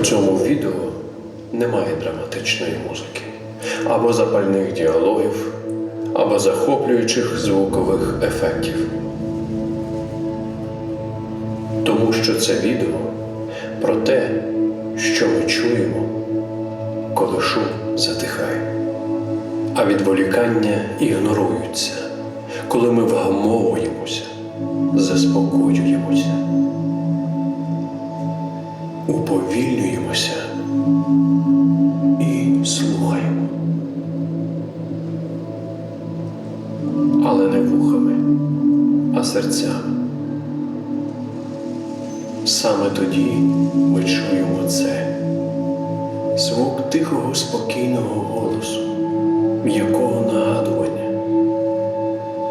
У цьому відео немає драматичної музики, або запальних діалогів, або захоплюючих звукових ефектів. Тому що це відео про те, що ми чуємо, коли шум затихає, а відволікання ігноруються, коли ми вгамовуємося, заспокоюємося, уповільнюємося і слухаємо. Але не вухами, а серцями. Саме тоді ми чуємо це звук тихого, спокійного голосу, м'якого нагадування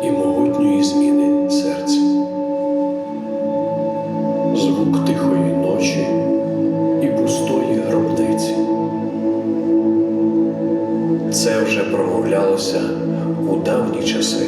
і могутньої зміни серця. Звук тихої ночі Це вже промовлялося у давні часи